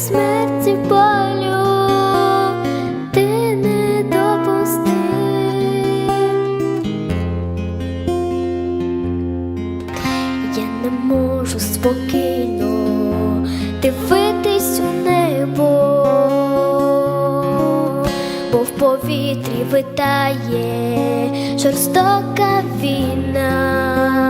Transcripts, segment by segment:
смерті полю ти не допусти, я не можу спокійно дивитись у небо, бо в повітрі витає жорстока війна.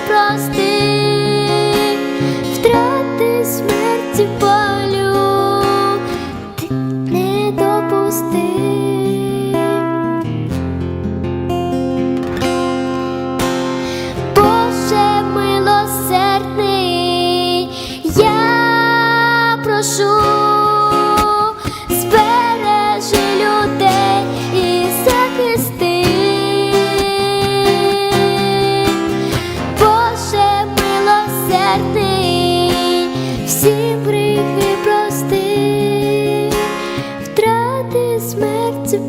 across милосердний, всі гріхи прости, втрати смерті.